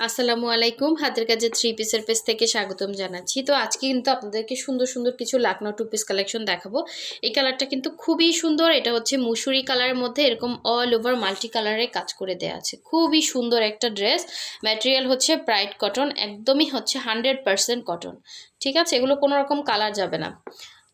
আসসালামু আলাইকুম। হাতের কাজে থ্রি পিসের পেজ থেকে স্বাগতম জানাচ্ছি। তো আজকে কিন্তু আপনাদেরকে সুন্দর সুন্দর কিছু লাকনো টু পিস কালেকশন দেখাবো। এই কালারটা কিন্তু খুবই সুন্দর। এটা হচ্ছে মুসুরি কালারের মধ্যে এরকম অল ওভার মাল্টি কালারে কাজ করে দেওয়া আছে। খুবই সুন্দর একটা ড্রেস ম্যাটেরিয়াল হচ্ছে ব্রাইট কটন একদমই হচ্ছে হান্ড্রেড পারসেন্ট কটন ঠিক আছে? এগুলো কোনো রকম কালার যাবে না।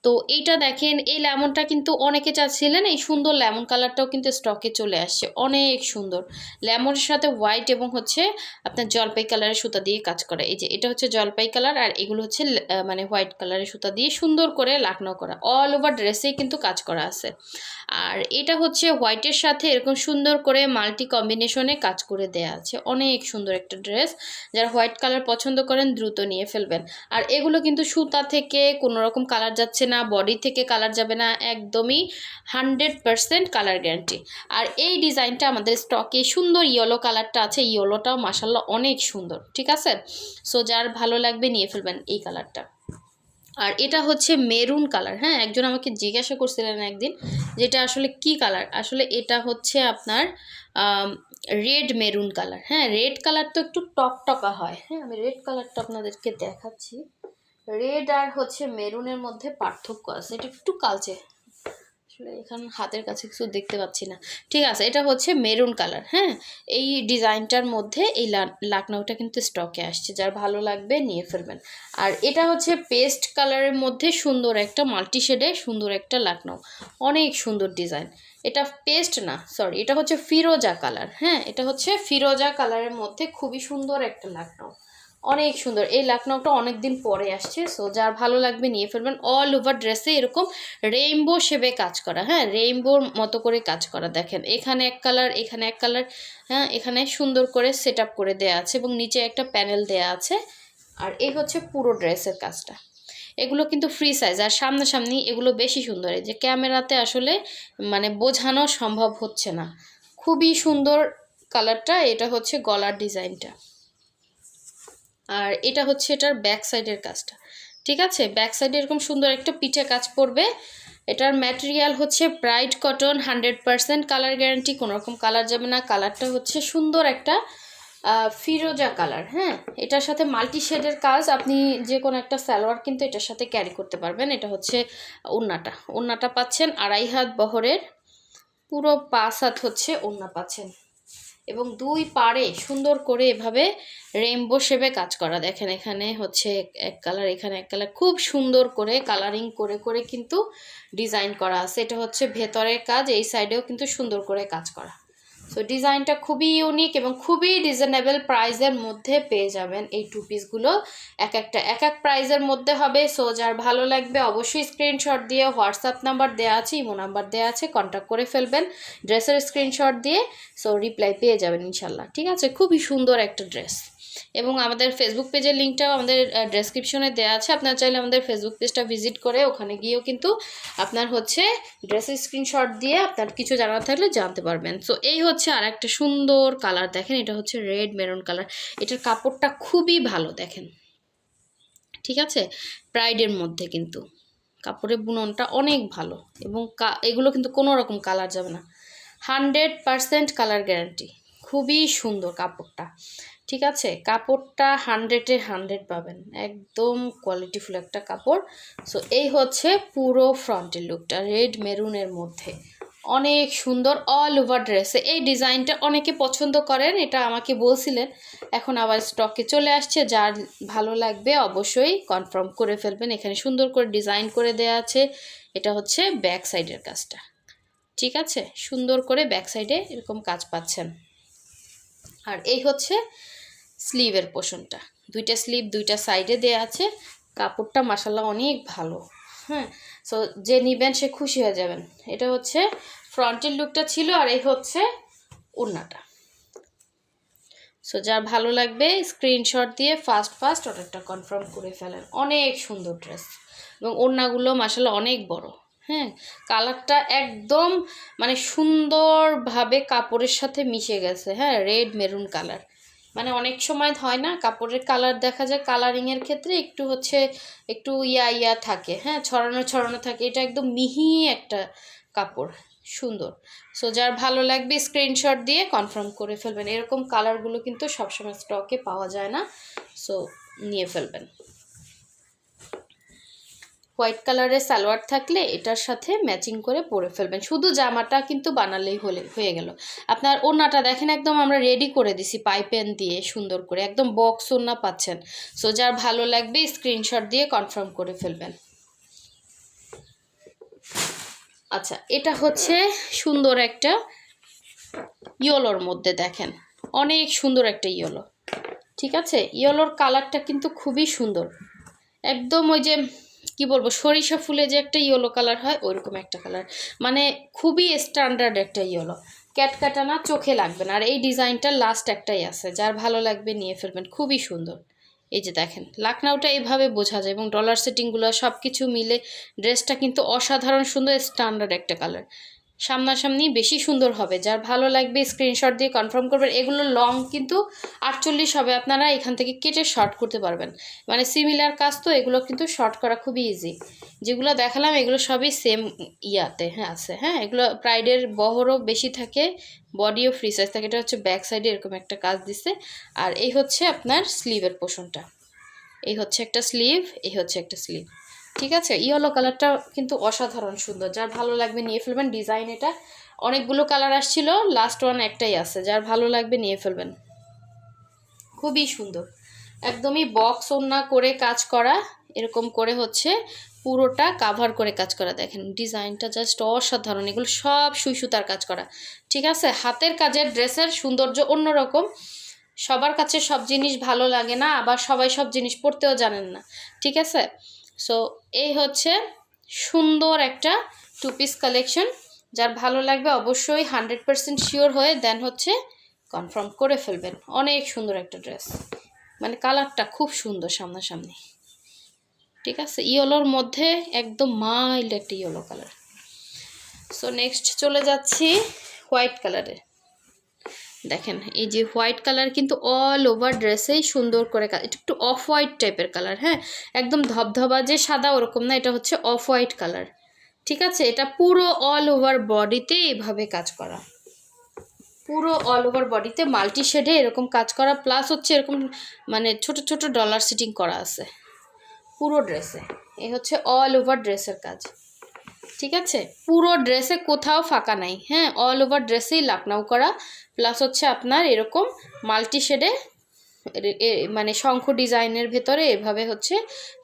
তো এইটা দেখেন, এই লেমনটা কিন্তু অনেকে চাচ্ছিলেন, এই সুন্দর লেমন কালারটাও কিন্তু স্টকে চলে আসছে। অনেক সুন্দর। লেমনের সাথে হোয়াইট এবং হচ্ছে আপনার জলপাই কালারের সুতা দিয়ে কাজ করা। এই যে, এটা হচ্ছে জলপাই কালার আর এগুলো হচ্ছে মানে হোয়াইট কালারের সুতা দিয়ে সুন্দর করে লাকনাও করা। অল ওভার ড্রেসেই কিন্তু কাজ করা আছে। আর এটা হচ্ছে হোয়াইটের সাথে এরকম সুন্দর করে মাল্টি কম্বিনেশনে কাজ করে দেয়া আছে। অনেক সুন্দর একটা ড্রেস। যারা হোয়াইট কালার পছন্দ করেন দ্রুত নিয়ে ফেলবেন। আর এগুলো কিন্তু সুতা থেকে কোনো রকম কালার যাচ্ছে না। বডি থেকে কালার যাবে না, একদমই হান্ড্রেড পারসেন্ট কালার গ্যারান্টি আর এই ডিজাইনটা আমাদের স্টকে সুন্দর ইয়েলো কালারটা আছে ইয়েলোটাও মাসাল্লাহ অনেক সুন্দর, ঠিক আছে? সো যার ভালো লাগবে নিয়ে ফেলবেন এই কালারটা আর এটা হচ্ছে মেরুন কালার হ্যাঁ? একজন আমাকে জিজ্ঞাসা করছিলেন একদিন যেটা আসলে কি কালার আসলে এটা হচ্ছে আপনার রেড মেরুন কালার হ্যাঁ? রেড কালার তো একটু টকটকা হয় হ্যাঁ? আমি রেড কালারটা আপনাদেরকে দেখাচ্ছি। রেড আর হচ্ছে মেরুনের মধ্যে পার্থক্য আছে। এটা একটু কালচে আসলে এখানে হাতের কাছে কিছু দেখতে পাচ্ছি না। ঠিক আছে, এটা হচ্ছে মেরুন কালার হ্যাঁ? এই ডিজাইনটার মধ্যে এই লাকনাউটা কিন্তু স্টকে আসছে। যার ভালো লাগবে নিয়ে ফেলবেন। আর এটা হচ্ছে পেস্ট কালারের মধ্যে সুন্দর একটা মাল্টি শেডে সুন্দর একটা লাকনাউ। অনেক সুন্দর ডিজাইন। এটা পেস্ট না সরি এটা হচ্ছে ফিরোজা কালার হ্যাঁ? এটা হচ্ছে ফিরোজা কালারের মধ্যে খুবই সুন্দর একটা লাকনাউ। অনেক সুন্দর। এই লাকনাউটা অনেক দিন পরে আসছে সো যার ভালো লাগবে নিয়ে ফেলবেন। অল ওভার ড্রেসে এরকম রেইনবো শেপে কাজ করা হ্যাঁ? রেইনবোর মতো করে কাজ করা, দেখেন। এখানে এক কালার এখানে এক কালার হ্যাঁ? এখানে সুন্দর করে সেট করে দেয়া আছে এবং নিচে একটা প্যানেল দেয়া আছে। আর এই হচ্ছে পুরো ড্রেসের কাজটা। এগুলো কিন্তু ফ্রি সাইজ আর সামনাসামনি এগুলো বেশি সুন্দর। এই যে ক্যামেরাতে আসলে মানে বোঝানো সম্ভব হচ্ছে না। খুবই সুন্দর কালারটা এটা হচ্ছে গলার ডিজাইনটা আর এটা হচ্ছে এটার ব্যাক সাইডের কাজটা, ঠিক আছে? ব্যাক সাইডে এরকম সুন্দর একটা পিঠে কাজ পড়বে। এটার ম্যাটেরিয়াল হচ্ছে bright cotton hundred percent colour guarantee কোনো রকম কালার যাবে না। কালারটা হচ্ছে সুন্দর একটা ফিরোজা কালার হ্যাঁ? এটার সাথে মাল্টি শেডের কাজ, আপনি যে কোনো একটা সালোয়ার কিন্তু এটার সাথে ক্যারি করতে পারবেন। এটা হচ্ছে ওন্নাটা ওন্নাটা পাচ্ছেন আড়াই হাত বহরের, পুরো পাঁচ হাত হচ্ছে ওন্না পাচ্ছেন। এবং দুই পারে সুন্দর করে এভাবে রেমবো শেপে কাজ করা। দেখেন এখানে হচ্ছে এক কালার এখানে এক কালার খুব সুন্দর করে কালারিং করে করে কিন্তু ডিজাইন করা আছে। এটা হচ্ছে ভেতরের কাজ, এই সাইডেও কিন্তু সুন্দর করে কাজ করা। সো ডিজাইনটা খুবই ইউনিক এবং খুবই রিজনেবল প্রাইজের মধ্যে পেয়ে যাবেন এই টু পিসগুলো এক একটা, এক এক প্রাইজের মধ্যে হবে। সো যার ভালো লাগবে অবশ্যই স্ক্রিনশট দিয়ে হোয়াটসঅ্যাপ নাম্বার দেওয়া আছে ইমো নাম্বার দেওয়া আছে কন্ট্যাক্ট করে ফেলবেন। ড্রেসের স্ক্রিনশট দিয়ে সো রিপ্লাই পেয়ে যাবেন ইনশাল্লাহ। ঠিক আছে? খুবই সুন্দর একটা ড্রেস এবং আমাদের ফেসবুক পেজের লিঙ্কটাও আমাদের ডেসক্রিপশনে দেওয়া আছে। আপনারা চাইলে আমাদের ফেসবুক পেজটা ভিজিট করে ওখানে গিয়েও কিন্তু আপনার হচ্ছে ড্রেসের স্ক্রিনশট দিয়ে আপনার কিছু জানার থাকলে জানতে পারবেন। সো এই হচ্ছে আর একটা সুন্দর কালার দেখেন। এটা হচ্ছে রেড মেরুন কালার এটার কাপড়টা খুবই ভালো দেখেন। ঠিক আছে? প্রাইডের মধ্যে কিন্তু। কাপড়ের বুননটা অনেক ভালো এবং এগুলো কিন্তু কোনো রকম কালার যাবে না। হান্ড্রেড পারসেন্ট কালার গ্যারান্টি খুবই সুন্দর কাপড়টা। ঠিক আছে? কাপড়টা হান্ড্রেডে হান্ড্রেড পাবেন। একদম কোয়ালিটিফুল একটা কাপড়। সো এই হচ্ছে পুরো ফ্রন্টের লুকটা রেড মেরুনের মধ্যে। অনেক সুন্দর অল ওভার ড্রেসে এই ডিজাইনটা অনেকে পছন্দ করেন, এটা আমাকে বলছিলেন। এখন আবার স্টকে চলে আসছে। যার ভালো লাগবে অবশ্যই কনফার্ম করে ফেলবেন। এখানে সুন্দর করে ডিজাইন করে দেওয়া আছে। এটা হচ্ছে ব্যাক সাইডের কাজটা। ঠিক আছে? সুন্দর করে ব্যাক সাইডে এরকম কাজ পাচ্ছেন। আর এই হচ্ছে স্লিভের পোষণটা। দুইটা স্লিভ দুইটা সাইডে দেয়া আছে। কাপড়টা মাসাল্লাহ অনেক ভালো। হ্যাঁ সো যে নিবেন সে খুশি হয়ে যাবেন। এটা হচ্ছে ফ্রন্টের লুকটা ছিল আর এই হচ্ছে ওড়নাটা। সো যার ভালো লাগবে স্ক্রিনশট দিয়ে ফাস্ট ফাস্ট অর্ডারটা কনফার্ম করে ফেলেন। অনেক সুন্দর ড্রেস এবং ওড়নাগুলো মাসাল্লাহ অনেক বড়। হ্যাঁ কালারটা একদম মানে সুন্দরভাবে কাপড়ের সাথে মিশে গেছে হ্যাঁ রেড মেরুন কালার। মানে অনেক সময় হয় না, কাপড়ের কালার দেখা যায় কালারিংয়ের ক্ষেত্রে একটু হচ্ছে একটু ইয়া ইয়া থাকে হ্যাঁ ছড়ানো ছড়ানো থাকে, এটা একদম মিহি একটা কাপড়, সুন্দর। সো যার ভালো লাগবে স্ক্রিনশট দিয়ে কনফার্ম করে ফেলবেন। এরকম কালারগুলো কিন্তু সবসময় স্টকে পাওয়া যায় না সো নিয়ে ফেলবেন। হোয়াইট কালারের সালোয়ার থাকলে এটার সাথে ম্যাচিং করে পরে ফেলবেন। শুধু জামাটা কিন্তু বানালেই হলে, হয়ে গেল। আপনার ওনাটা দেখেন একদম আমরা রেডি করে দিছি পাইপেন দিয়ে সুন্দর করে। একদম বক্স ওড়না পাচ্ছেন। সো যার ভালো লাগবে স্ক্রিনশট দিয়ে কনফার্ম করে ফেলবেন। আচ্ছা এটা হচ্ছে সুন্দর একটা ইয়েলোর মধ্যে দেখেন। অনেক সুন্দর একটা ইয়েলো। ঠিক আছে? ইয়েলোর কালারটা কিন্তু খুবই সুন্দর। একদম ওই যে কি বলব, সরিষা ফুলে যে একটা ইয়েলো কালার হয় ওইরকম একটা কালার মানে খুবই স্ট্যান্ডার্ড একটা ইয়েলো। ক্যাটকাটা না চোখে লাগবে না। আর এই ডিজাইনটা লাস্ট একটাই আছে। যার ভালো লাগবে নিয়ে ফেলবেন। খুবই সুন্দর। এই যে দেখেন লাকনাউটা এইভাবে বোঝা যায় এবং ডলার সেটিংগুলো সব কিছু মিলে ড্রেসটা কিন্তু অসাধারণ সুন্দর স্ট্যান্ডার্ড একটা কালার সামনাসামনি বেশি সুন্দর হবে। যার ভালো লাগবে স্ক্রিনশট দিয়ে কনফার্ম করবেন। এগুলো লং কিন্তু আটচল্লিশ হবে। আপনারা এখান থেকে কেটে শর্ট করতে পারবেন। মানে সিমিলার কাজ তো, এগুলো কিন্তু শর্ট করা খুবই ইজি যেগুলো দেখালাম, এগুলো সবই সেম ইয়াতে হ্যাঁ আছে হ্যাঁ? এগুলো প্রাইডের বহরও বেশি থাকে বডিও ফ্রি সাইজ থাকে। এটা হচ্ছে ব্যাক সাইডে এরকম একটা কাজ দিছে। আর এই হচ্ছে আপনার স্লিভের পোষণটা এই হচ্ছে একটা স্লিভ এই হচ্ছে একটা স্লিভ ঠিক আছে? ইয়েলো কালারটা কিন্তু অসাধারণ সুন্দর। যার ভালো লাগবে নিয়ে ফেলবেন। ডিজাইন এটা। অনেকগুলো কালার আসছিল লাস্ট ওয়ান একটাই আছে। যার ভালো লাগবে নিয়ে ফেলবেন। খুবই সুন্দর। একদমই বক্স ওন্না করে কাজ করা, এরকম করে হচ্ছে পুরোটা কাভার করে কাজ করা। দেখেন, ডিজাইনটা জাস্ট অসাধারণ। এগুলো সব সুই সুতার কাজ করা। ঠিক আছে? হাতের কাজের ড্রেসের সৌন্দর্য অন্যরকম। সবার কাছে সব জিনিস ভালো লাগে না, আবার সবাই সব জিনিস পড়তেও জানেন না। ঠিক আছে? সো এই হচ্ছে সুন্দর একটা টু পিস কালেকশন যার ভালো লাগবে অবশ্যই হান্ড্রেড পারসেন্ট শিওর হয়ে দেন হচ্ছে কনফার্ম করে ফেলবেন। অনেক সুন্দর একটা ড্রেস মানে কালারটা খুব সুন্দর সামনাসামনি। ঠিক আছে? ইয়েলোর মধ্যে একদম মাইল্ড একটা ইয়েলো কালার সো নেক্সট চলে যাচ্ছি হোয়াইট কালারে দেখেন, এই যে হোয়াইট কালার কিন্তু অল ওভার ড্রেসেই সুন্দর করে এটা একটু অফ হোয়াইট টাইপের কালার হ্যাঁ? একদম ধবধবা যে সাদা ওরকম না, এটা হচ্ছে অফ হোয়াইট কালার ঠিক আছে? এটা পুরো অল ওভার বডিতে এভাবে কাজ করা। পুরো অল ওভার বডিতে মাল্টি শেডে এরকম কাজ করা প্লাস হচ্ছে এরকম মানে ছোট ছোট ডলার সিটিং করা আছে। পুরো ড্রেসে এ। হচ্ছে অল ওভার ড্রেসের কাজ। ঠিক আছে? পুরো ড্রেসে কোথাও ফাঁকা নাই হ্যাঁ? অল ওভার ড্রেসেই লাকনাউ করা। প্লাস হচ্ছে আপনার এরকম মাল্টি শেডে মানে শঙ্খ ডিজাইনের ভেতরে এভাবে হচ্ছে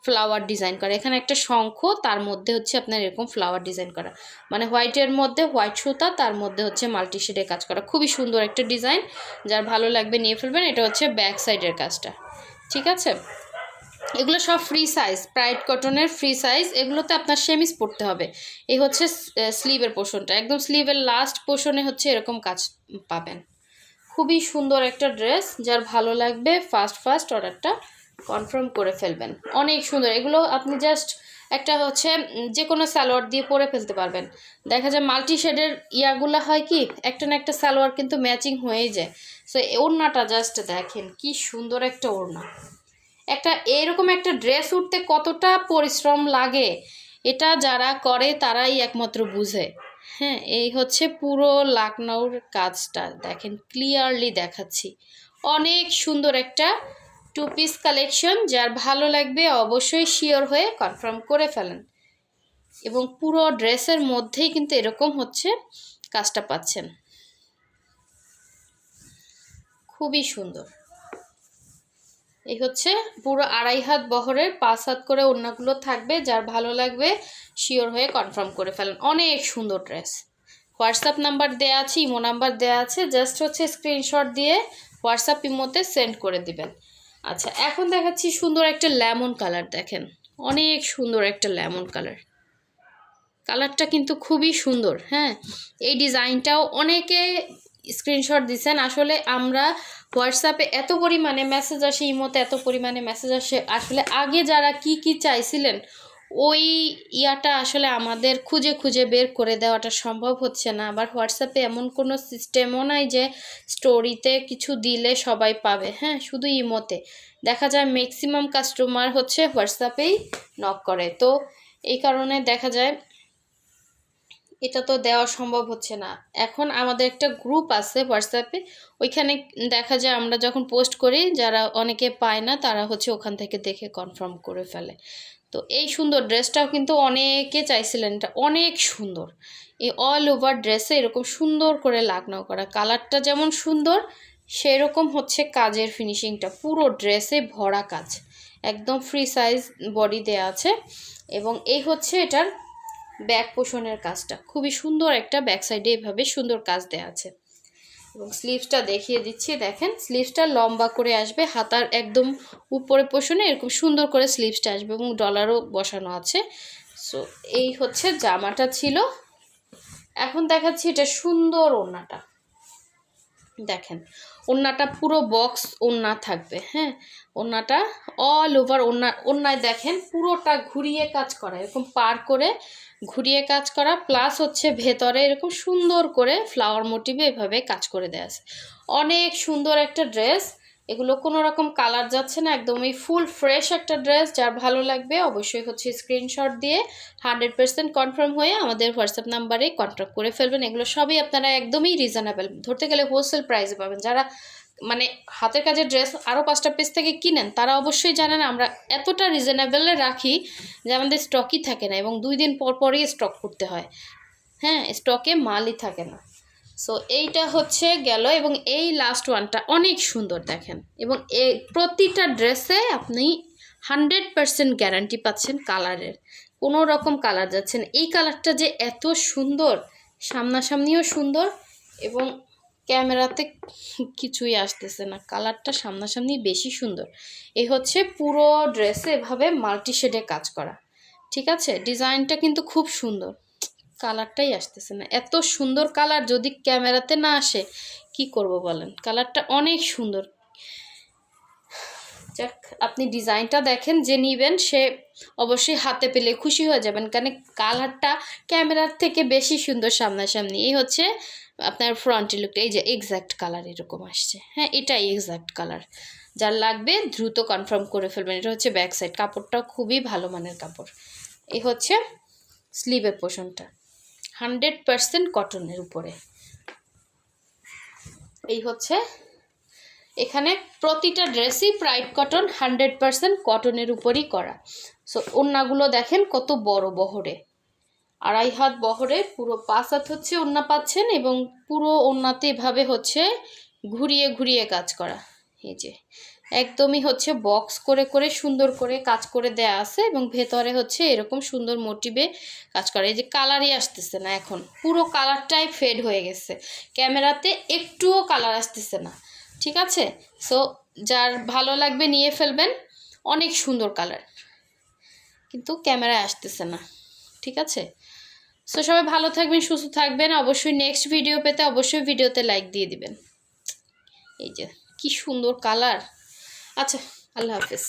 ফ্লাওয়ার ডিজাইন করা। এখানে একটা শঙ্খ, তার মধ্যে হচ্ছে আপনার এরকম ফ্লাওয়ার ডিজাইন করা। মানে হোয়াইটের মধ্যে হোয়াইট সুতা, তার মধ্যে হচ্ছে মাল্টি শেডে কাজ করা। খুবই সুন্দর একটা ডিজাইন যার ভালো লাগবে নিয়ে ফেলবেন, এটা হচ্ছে ব্যাক সাইডের কাজটা। ঠিক আছে? এগুলো সব ফ্রি সাইজ প্রাইড কটনের ফ্রি সাইজ এগুলোতে আপনার সেমিস পড়তে হবে। এই হচ্ছে স্লিভের পোর্শনটা একদম স্লিভের লাস্ট পোর্শনে হচ্ছে এরকম কাজ পাবেন। খুবই সুন্দর একটা ড্রেস যার ভালো লাগবে ফার্স্ট ফার্স্ট অর্ডারটা কনফার্ম করে ফেলবেন। অনেক সুন্দর। এগুলো আপনি জাস্ট একটা হচ্ছে যে কোনো সালোয়ার দিয়ে পরে ফেলতে পারবেন। দেখা যায় মাল্টি শেডের ইয়াগুলো হয় কি, একটা না একটা সালোয়ার কিন্তু ম্যাচিং হয়েই যায়। সো ওড়নাটা জাস্ট দেখেন, কি সুন্দর একটা ওড়না। একটা, এরকম একটা ড্রেস উঠতে কতটা পরিশ্রম লাগে, এটা যারা করে তারাই একমাত্র বুঝে। হ্যাঁ এই হচ্ছে পুরো লাকনাউর কাজটা। দেখেন ক্লিয়ারলি দেখাচ্ছি। অনেক সুন্দর একটা টু পিস কালেকশন যার ভালো লাগবে অবশ্যই শিওর হয়ে কনফার্ম করে ফেলেন। এবং পুরো ড্রেসের মধ্যেই কিন্তু এরকম হচ্ছে কাজটা পাচ্ছেন। খুবই সুন্দর। এই হচ্ছে পুরো আড়াই হাত বহরের, পাঁচ হাত করে ওড়নাগুলো থাকবে, যার ভালো লাগবে, শিওর হয়ে কনফার্ম করে ফেলেন। অনেক সুন্দর ড্রেস হোয়াটসঅ্যাপ নাম্বার দেওয়া আছে ইমো নাম্বার দেওয়া আছে জাস্ট হচ্ছে স্ক্রিনশট দিয়ে হোয়াটসঅ্যাপ ইমোতে সেন্ড করে দিবেন। আচ্ছা এখন দেখাচ্ছি সুন্দর একটা লেমন কালার দেখেন। অনেক সুন্দর একটা লেমন কালার কালারটা কিন্তু খুবই সুন্দর হ্যাঁ? এই ডিজাইনটাও অনেকে স্ক্রিনশট দিচ্ছেন আসলে আমরা হোয়াটসঅ্যাপে এত পরিমাণে মেসেজ আসে ইমোতে এত পরিমাণে মেসেজ আসে। আসলে আগে যারা কি কি চাইছিলেন, ওই ইয়াটা আসলে আমাদের খুঁজে খুঁজে বের করে দেওয়াটা সম্ভব হচ্ছে না। আবার হোয়াটসঅ্যাপে এমন কোনো সিস্টেমও নাই যে স্টোরিতে কিছু দিলে সবাই পাবে। হ্যাঁ শুধু ইমোতে দেখা যায় ম্যাক্সিমাম কাস্টমার হচ্ছে হোয়াটসঅ্যাপেই নক করে। তো এই কারণে দেখা যায় এটা তো দেওয়া সম্ভব হচ্ছে না। এখন আমাদের একটা গ্রুপ আছে হোয়াটসঅ্যাপে ওইখানে দেখা যায় আমরা যখন পোস্ট করি, যারা অনেকে পায় না, তারা হচ্ছে ওখান থেকে দেখে কনফার্ম করে ফেলে। তো এই সুন্দর ড্রেসটাও কিন্তু অনেকে চাইছিলেন এটা অনেক সুন্দর। এই অল ওভার ড্রেসে এরকম সুন্দর করে লাগানো করা। কালারটা যেমন সুন্দর, সেরকম হচ্ছে কাজের ফিনিশিংটা পুরো ড্রেসে ভরা কাজ। একদম ফ্রি সাইজ বডি দেয়া আছে। এবং এই হচ্ছে এটার ব্যাক পোষণের কাজটা। খুবই সুন্দর একটা ব্যাক সাইডে এভাবে সুন্দর কাজ দেওয়া আছে। এবং স্লিভসটা দেখিয়ে দিচ্ছি, দেখেন। স্লিভসটা লম্বা করে আসবে, হাতার একদম উপরে পোষণে এরকম সুন্দর করে স্লিভসটা আসবে এবং ডলারও বসানো আছে। সো এই হচ্ছে জামাটা ছিল। এখন দেখাচ্ছি এটা সুন্দর ওড়নাটা। দেখেন, ওড়নাটা পুরো বক্স ওড়না থাকবে হ্যাঁ? ওড়নাটা অল ওভার ওড়না, ওড়নায় দেখেন পুরোটা ঘুরিয়ে কাজ করা, এরকম পার করে ঘুরিয়ে কাজ করা প্লাস হচ্ছে ভেতরে এরকম সুন্দর করে ফ্লাওয়ার মোটিভে এভাবে কাজ করে দেওয়া আছে। অনেক সুন্দর একটা ড্রেস এগুলো কোনো রকম কালার যাচ্ছে না, একদমই ফুল ফ্রেশ একটা ড্রেস যার ভালো লাগবে অবশ্যই হচ্ছে স্ক্রিনশট দিয়ে হান্ড্রেড পার্সেন্ট কনফার্ম হয়ে আমাদের হোয়াটসঅ্যাপ নাম্বারে কন্ট্যাক্ট করে ফেলবেন। এগুলো সবই আপনারা একদমই রিজনেবল ধরতে গেলে হোলসেল প্রাইসে পাবেন। যারা মানে হাতের কাজের ড্রেস আরও পাঁচটা পেজ থেকে কিনেন, তারা অবশ্যই জানেন আমরা এতটা রিজনেবলে রাখি যে আমাদের স্টকই থাকে না এবং দুই দিন পর পরই স্টক করতে হয়। হ্যাঁ স্টকে মালই থাকে না। সো এইটা হচ্ছে গেল এবং এই লাস্ট ওয়ানটা অনেক সুন্দর দেখেন। এবং এ প্রতিটা ড্রেসে আপনি হান্ড্রেড পারসেন্ট গ্যারান্টি পাচ্ছেন কালারের কোনো রকম কালার যাচ্ছেন এই কালারটা যে এত সুন্দর, সামনাসামনিও সুন্দর এবং ক্যামেরাতে কিছুই আসতেছে না। কালারটা সামনাসামনি বেশি সুন্দর। এই হচ্ছে পুরো ড্রেসে এভাবে মাল্টি শেডে কাজ করা। ঠিক আছে? ডিজাইনটা কিন্তু খুব সুন্দর। কালারটাই আসতেছে না। এত সুন্দর কালার যদি ক্যামেরাতে না আসে, কি করব বলেন? কালারটা অনেক সুন্দর। যাক, আপনি ডিজাইনটা দেখেন, যে নিবেন, সে অবশ্যই হাতে পেলে খুশি হয়ে যাবেন। কারণ কালারটা ক্যামেরার থেকে বেশি সুন্দর সামনাসামনি। এই হচ্ছে আপনার ফ্রন্টের লুকটা এই যে এক্স্যাক্ট কালার এরকম আসছে। হ্যাঁ এটাই এক্স্যাক্ট কালার যার লাগবে দ্রুত কনফার্ম করে ফেলবেন। এটা হচ্ছে ব্যাক সাইড কাপড়টা খুবই ভালো মানের কাপড়। এই হচ্ছে স্লিভের পোষণটা হান্ড্রেড পারসেন্ট কটনের উপরে। এই হচ্ছে, এখানে প্রতিটা ড্রেসই প্রাইড কটন, হান্ড্রেড পারসেন্ট কটনের উপরই করা। সো ওড়নাগুলো দেখেন কত বড় বহরে। আড়াই হাত বহরে, পুরো পাঁচ হাত হচ্ছে ওড়না পাচ্ছেন এবং পুরো ওড়নাতে এভাবে হচ্ছে ঘুরিয়ে ঘুরিয়ে কাজ করা। এই যে একদমই হচ্ছে বক্স করে করে, সুন্দর করে কাজ করে দেয়া আছে এবং ভেতরে হচ্ছে এরকম সুন্দর মোটিভে কাজ করে। এই যে কালারই আসতেছে না এখন, পুরো কালারটাই ফেড হয়ে গেছে। ক্যামেরাতে একটুও কালার আসতেছে না, ঠিক আছে? সো যার ভালো লাগবে নিয়ে ফেলবেন, অনেক সুন্দর কালার কিন্তু ক্যামেরায় আসতেছে না, ঠিক আছে? সো সবাই ভালো থাকবেন, সুস্থ থাকবেন। অবশ্যই নেক্সট ভিডিও পেতে অবশ্যই ভিডিওতে লাইক দিয়ে দিবেন। এই যে, কি সুন্দর কালার আচ্ছা আল্লাহ হাফেজ।